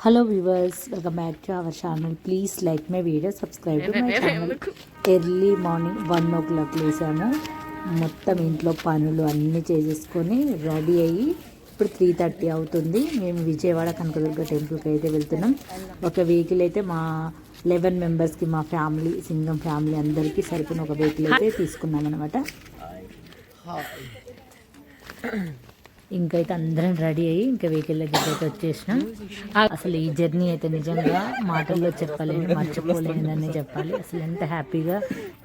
Hello viewers welcome back to our channel please like my video subscribe to my channel early morning one o'clock లేసాము మొత్తం ఇంట్లో పనులు అన్నీ చేసేసుకొని ready అయ్యి ఇప్పుడు త్రీ థర్టీ అవుతుంది. మేము విజయవాడ కనకదుర్గ టెంపుల్కి అయితే వెళ్తున్నాం. ఒక వెహికల్ అయితే మా లెవెన్ మెంబర్స్కి మా ఫ్యామిలీ సింగం ఫ్యామిలీ అందరికీ సరిపోయిన ఒక వెహికల్ అయితే తీసుకున్నాం అనమాట ఇంకైతే అందరం రెడీ అయ్యి ఇంకా వెహికల్ దగ్గర అయితే వచ్చేసినాం. అసలు ఈ జర్నీ అయితే నిజంగా మాటల్లో చెప్పలేను మర్చిపోలేనిదని చెప్పాలి. అసలు ఎంత హ్యాపీగా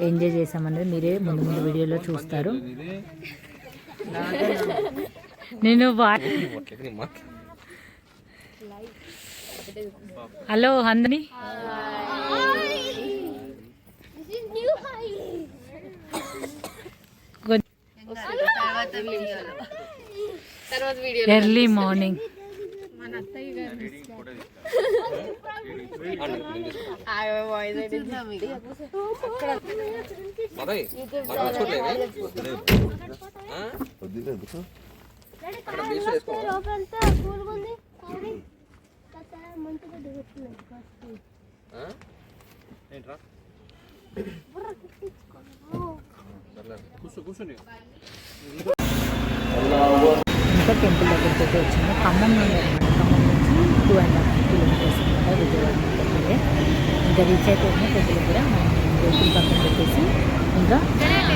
ఎంజాయ్ చేసామనేది మీరే ముందు ముందు వీడియోలో చూస్తారు. నేను హలో అందరి ఎర్లీ మార్నింగ్ కూలుగుంది కానీ కాస్త మంచిగా దిగుతున్నాయి ఫస్ట్ ఇంకా టెంపుల్ దగ్గరికి అయితే వచ్చింది. ఖమ్మం నుండి అనమాట ఖమ్మం నుంచి టూ అండ్ హాఫ్ కిలోమీటర్స్ అనమాట విజయవాడ నుంచి ఇంకా రీచ్ అయిపోయింది టెంపుల్ దగ్గర మనం వెహికల్ పక్కన పెట్టేసి ఇంకా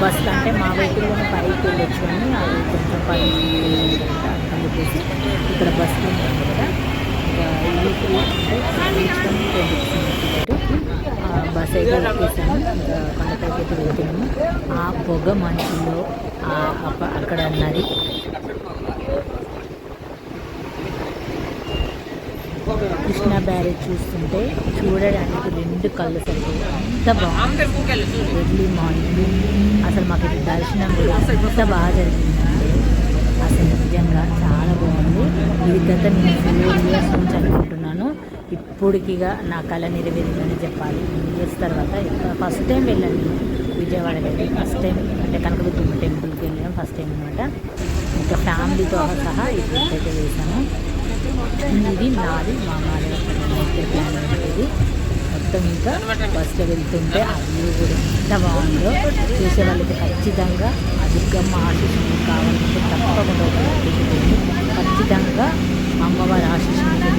బస్ అంటే మా వెహికల్లోనే పైకి వెళ్ళొచ్చు అని అది కొంచెం పై అని చెప్పేసి ఇక్కడ బస్సులో ఉంటాం కదా బస్ అయితే ఎక్కేసాము కొండపైకి అయితే వెళ్తున్నాము ఆ పొగ మంచులో అక్కడ నది కృష్ణ బ్యారేజ్ చూస్తుంటే చూడడానికి రెండు కళ్ళు సరిపోయి అంత బాగుంది. ఎర్లీ మార్నింగ్ అసలు మాకు ఇది దర్శనం కూడా ఎంత బాగా జరిగిందంటే అసలు నిజంగా చాలా బాగుంది. ఇది గత నేను ఫోర్ ఇయర్స్ నుంచి అనుకుంటున్నాను. ఇప్పటికిగా నా కళ నెరవేరిందని చెప్పాలి. ఇయర్స్ తర్వాత ఫస్ట్ టైం వెళ్ళాను విజయవాడ వెళ్ళి ఫస్ట్ టైం అంటే కనకదుర్గమ్మ టెంపుల్కి వెళ్ళాం ఫస్ట్ టైం అనమాట ఇంకా ఫ్యామిలీతో సహా ఈ ట్రిప్ అయితే వేసాను ఇది నాది మా మాదేవ మొత్తం ఇంకా బస్సులో వెళ్తుంటే ఆ వ్యూ కూడా ఎంత బాగుందో. చూసే వాళ్ళకి ఖచ్చితంగా ఆ దుర్గమ్మ కావాలంటే తప్పకుండా ఖచ్చితంగా అమ్మవారి ఆశీస్సులు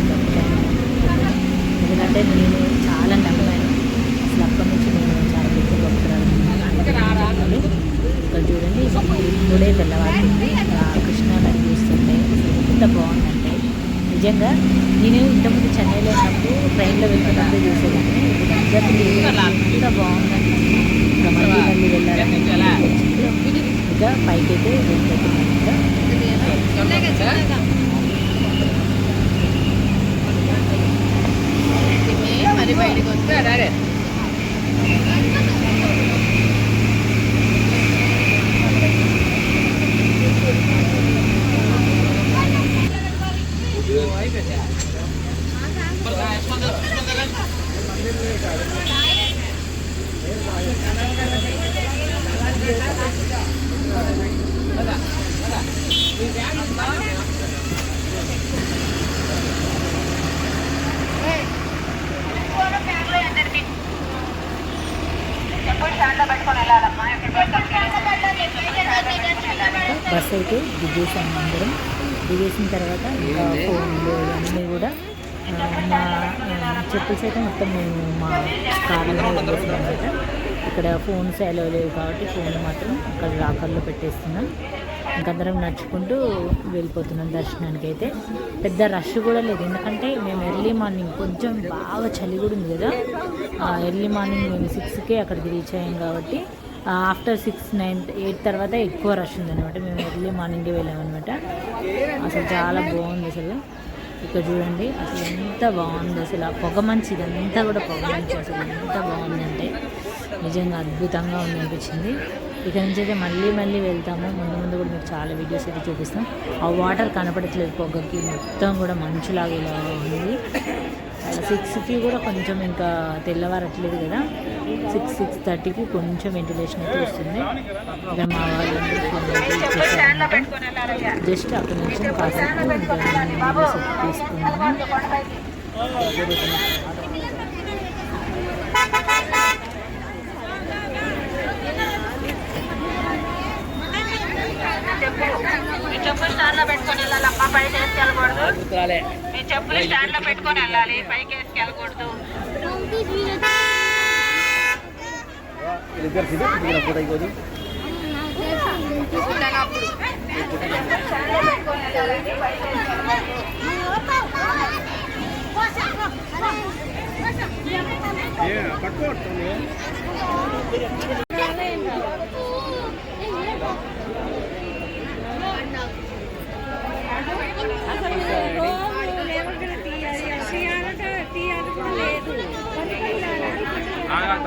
ఎందుకంటే నేను చాలా నమ్మాను. అసలు అప్పటి నుంచి నేను చాలా పెద్ద భక్తురాలు ఇక్కడ చూడండి ఇప్పుడే తెల్లవారుతుంది ఆ కృష్ణా చూస్తుంటే ఎంత బాగుందండి నిజంగా నేను ఇంతకుముందు చెన్నైలో ఉన్నప్పుడు ట్రైన్లో వెళ్తున్నప్పుడు చూసేదాన్ని. ఇప్పుడు బాగుందండి ఇంకా మళ్ళీ మళ్ళీ వెళ్ళాలని ఇంకా పైకి అయితే వెళ్ళిపోతున్నాను ఇంకా మరి బయటకు వస్తే అడారే బస్ అయితే దిగేసాము అందరం. దిగేసిన తర్వాత ఇంకా ఫోన్లు ఇవన్నీ కూడా మా ఆ, చెప్పుల్స్ అయితే మొత్తం మేము మా కార్లో వదిలేసాం అనమాట ఇక్కడ ఫోన్స్ అలో లేవు కాబట్టి ఫోన్ మాత్రం అక్కడ లాకర్లో పెట్టేస్తున్నాం. ఇంకందరం నడుచుకుంటూ వెళ్ళిపోతున్నాం దర్శనానికి అయితే పెద్ద రష్ కూడా లేదు. ఎందుకంటే మేము ఎర్లీ మార్నింగ్ కొంచెం బాగా చలి కూడా ఉంది కదా. ఎర్లీ మార్నింగ్ మేము సిక్స్కే అక్కడికి రీచ్ అయ్యాం కాబట్టి ఆఫ్టర్ సిక్స్ నైన్ ఎయిట్ తర్వాత ఎక్కువ రష్ ఉందన్నమాట. మేము ఎర్లీ మార్నింగే వెళ్ళామన్నమాట. అసలు చాలా బాగుంది అసలు. ఇక్కడ చూడండి అసలు ఎంత బాగుంది అసలు. ఆ పొగ మంచి ఇదంతా కూడా పొగ మంచి అసలు. ఎంత బాగుందంటే నిజంగా అద్భుతంగా ఉంది అనిపించింది. ఇక్కడ నుంచి అయితే మళ్ళీ మళ్ళీ వెళ్తాము. ముందు ముందు కూడా మీకు చాలా వీడియోస్ అయితే చూపిస్తాం. ఆ వాటర్ కనపడట్లేదు పొగకి. మొత్తం కూడా మంచులాగా ఇలా ఉంది. సిక్స్కి కూడా కొంచెం ఇంకా తెల్లవారట్లేదు కదా. సిక్స్ సిక్స్ థర్టీకి కొంచెం వెంటిలేషన్ అయితే వస్తుంది. ఇక్కడ మా వాళ్ళందరూ జస్ట్ అక్కడ నుంచి కాసేపు తీసుకున్నాను వీడియోస్ అయితే తీసుకున్నాము మీ చెప్పులు స్టాండ్లో పెట్టుకొని వెళ్ళాలి. అమ్మ పైకి వేసుకెళ్ళకూడదు. మీ చెప్పులు స్టాండ్లో పెట్టుకొని వెళ్ళాలి. పైకి వేసుకెళ్ళకూడదు.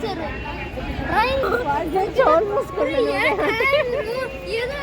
ఉంది. పులిహార చెప్పలే టీచర్ చెవులు మూసుకున్నాడు అరే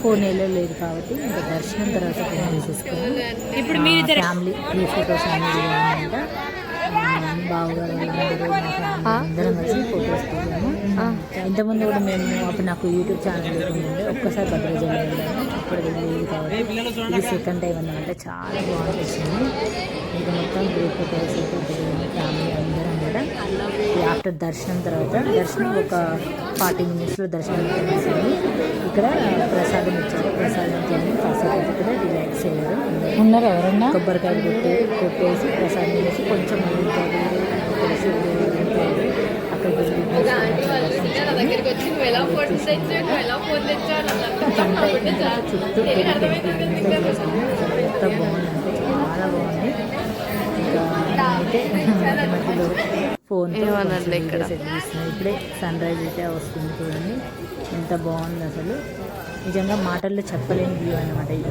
ఫోన్ లేదు కాబట్టి ఇంకా దర్శనం తర్వాత ఫోన్ తీసేసుకొని ఇప్పుడు మీ ఫ్యామిలీ ఈ ఫొటోస్ అనేది అనమాట బావగారు అందరం కలిసి ఫొటోస్ దిగాము. ఇంతకుముందు కూడా మేము అప్పుడు నాకు యూట్యూబ్ ఛానల్ లేకుండా ఒక్కసారి భద్రాచలం వెళ్ళాము. అప్పుడు వెళ్ళేది కాబట్టి ఇది సెకండ్ టైం అన్నమాట. చాలా బాగుంటుంది ఇది మొత్తం గ్రూప్ ఫొటోస్ దిగాము ఫ్యామిలీ అందరం కూడా ఆఫ్టర్ దర్శనం తర్వాత దర్శనం ఒక ఫార్టీ మినిట్స్లో దర్శనం చేసేసి ఇక్కడ ప్రసాదం ఇచ్చారు ప్రసాదం తిని కాసేపు ఇక్కడ రిలాక్స్ అయ్యారు ఉన్నారు ఎవరన్నా కొబ్బరికాయ కొట్టి కొట్టేసి ప్రసాదం చేసి కొంచెం చుట్టూ ఎంత చాలా బాగుంది ఇంకా మధ్య ఫోన్ ఇప్పుడే సన్ రైజ్ అయితే వస్తుంది చూడండి. ఎంత బాగుంది అసలు. నిజంగా మాటల్లో చెప్పలేని వ్యూ అనమాట ఇది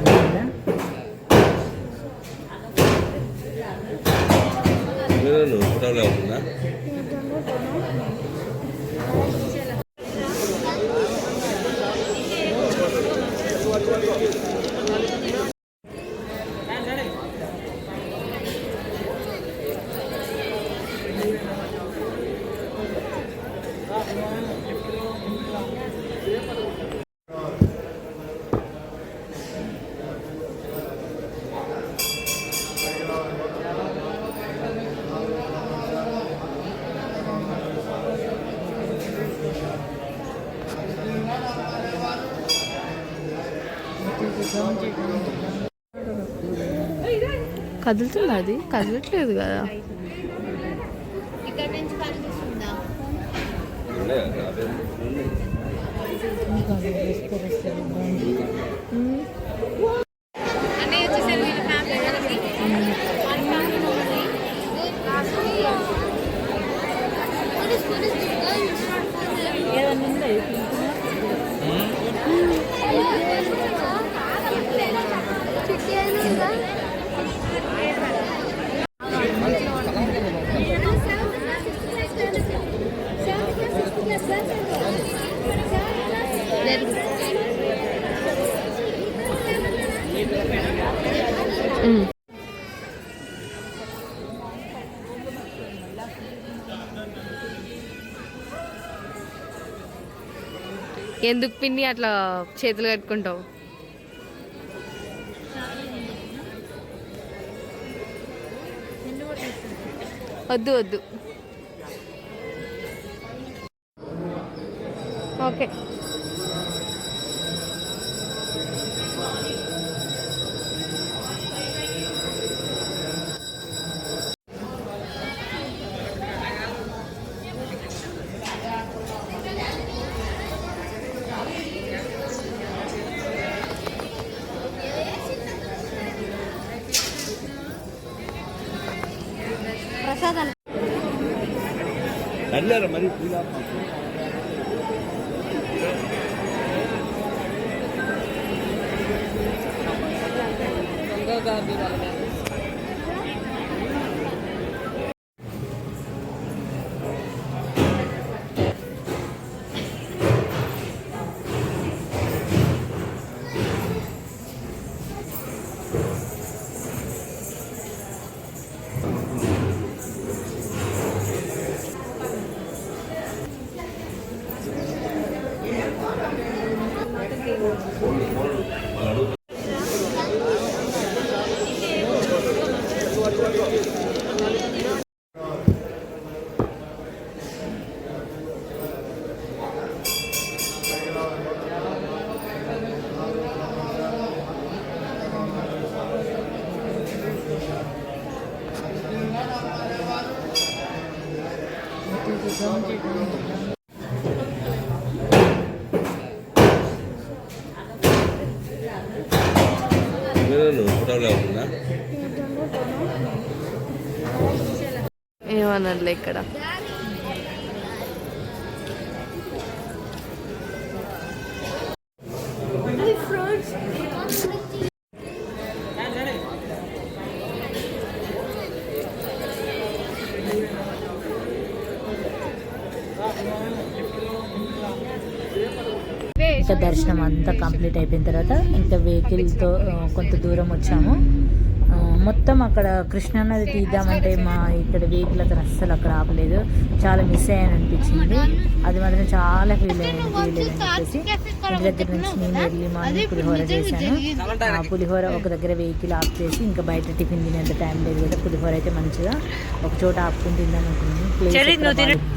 కదులుతుందా అది. కదలట్లేదు కదా. ఇక్కడ ఎందుకు పిన్ని అట్లా చేతులు కట్టుకుంటావు? వద్దు వద్దు. ఓకే. ప్రసాదాలు అడిగారా మరి మీరు ఫోటోలో ఉంటుందా ఏమన్నట్లే ఇక్కడ. ఇంకా దర్శనం అంతా కంప్లీట్ అయిపోయిన తర్వాత ఇంకా వెహికల్తో కొంత దూరం వచ్చాము. మొత్తం అక్కడ కృష్ణానది తీద్దామంటే మా ఇక్కడ వెహికల్ అతను అస్సలు అక్కడ ఆపలేదు. చాలా మిస్ అయ్యాను అనిపించింది అది మాత్రం చాలా ఫీల్ అయ్యాను ఫీల్ అయ్యాను చెప్పేసి ఇంటి దగ్గర నుంచి నేను ఎర్లీ మార్నింగ్ పులిహోర చేశాను. ఆ పులిహోర ఒక దగ్గర వెహికల్ ఆఫ్ చేసి ఇంకా బయట టిఫిన్ తినేంత టైం లేదు కదా పులిహోర అయితే మంచిగా ఒక చోట ఆపుకుని తిందాం అనుకున్నాను. ప్లేస్.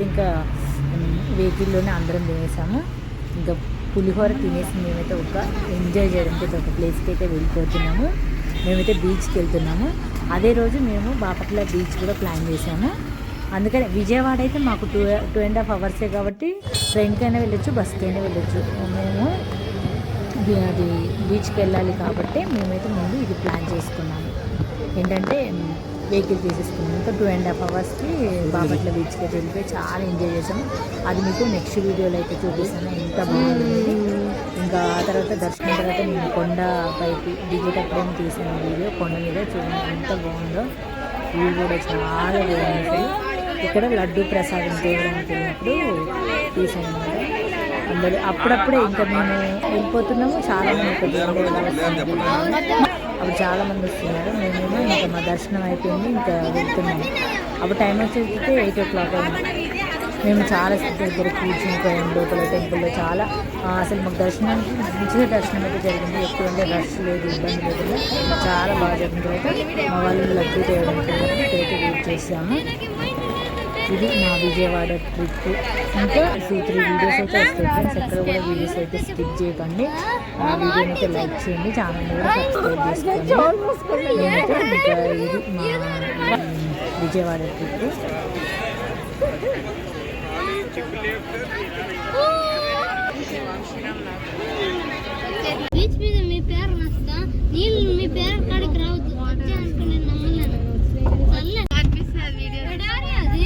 ఇంకా వెహికల్లోనే అందరం తినేసాము. ఇంకా పులిహోర తినేసి మేమైతే ఒక ఎంజాయ్ చేయడానికి ఒక ప్లేస్కి అయితే వెళ్ళిపోతున్నాము. మేమైతే బీచ్కి వెళ్తున్నాము. అదే రోజు మేము బాపట్ల బీచ్ కూడా ప్లాన్ చేసాము అందుకని విజయవాడ అయితే మాకు టూ టూ అండ్ హాఫ్ అవర్సే కాబట్టి ట్రైన్కైనా వెళ్ళొచ్చు బస్కైనా వెళ్ళొచ్చు. మేము అది బీచ్కి వెళ్ళాలి కాబట్టి మేమైతే ముందు ఇది ప్లాన్ చేసుకున్నాము. ఏంటంటే వెహికల్ తీసేసుకున్నాం. ఇంకా టూ అండ్ హాఫ్ అవర్స్కి బాపట్ల బీచ్కి వెళ్ళిపోయి చాలా ఎంజాయ్ చేసాము అది మీకు నెక్స్ట్ వీడియోలో అయితే చూపిస్తాను. ఎంత బాగుంది. ఇంకా ఆ తర్వాత దర్శనం తర్వాత నేను కొండ పైకి దిగేటప్పుడేమో తీసాను వీడియో? కొండ మీద చూడండి ఎంత బాగుందో. వ్యూ కూడా చాలా బాగుంది. ఇక్కడ లడ్డు ప్రసాదం తీయడానికి వెళ్ళినప్పుడు తీసాను అందరూ అప్పుడప్పుడే ఇంకా మేము వెళ్ళిపోతున్నాము. చాలా మంది దేవుడు అప్పుడు చాలా మంది వస్తున్నారు. మేమేమో ఇంకా మా దర్శనం అయిపోయింది. ఇంకా వెళ్తున్నాము. అప్పుడు టైం వచ్చేస్తే ఎయిట్ ఓ క్లాక్ అయింది. మేము చాలా దగ్గర కూర్చుని లోపల టెంపుల్లో చాలా అసలు మాకు దర్శనానికి మంచిగా దర్శనం అయితే జరిగింది. ఎక్కువంటే రష్ లేదు ఇబ్బంది లేకుండా చాలా బాగా జరిగింది. అయితే మా వాళ్ళు లడ్డు తేయడానికి ఇక్కడైతే వెయిట్ చేసాము. ఇది నా విజయవాడ ట్రిప్. ఇంకా టూ త్రీ వీడియోస్ అయితే వస్తాయి ఫ్రెండ్స్ ఎక్కడ కూడా వీడియోస్ అయితే స్కిప్ చేయకండి. ఆ వీడియోని అయితే లైక్ చేయండి ఛానల్ కూడా సబ్స్క్రైబ్ చేసుకోండి. ఇంకా ఇది మా విజయవాడ ట్రిప్. బీచ్ మీద మీ పేరు రాస్తా నీళ్ళు మీ పేరు కాడికి రావద్దు. వచ్చే అనుకో నేను నమ్మలేను సర్లే ఎడారి అది ఊరిని కొంచెం రేయ్, ఏంట్రా? బయట పెడుతున్నారా? మనం పోదాం మరి. మనం బీచ్కి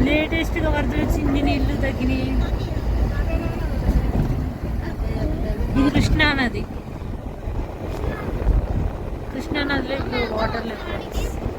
లేటెస్ట్గా వరదలు వచ్చింది నీళ్ళు తగ్గినాయి. ఇది కృష్ణా నది. కృష్ణా నదిలో వాటర్ లేదు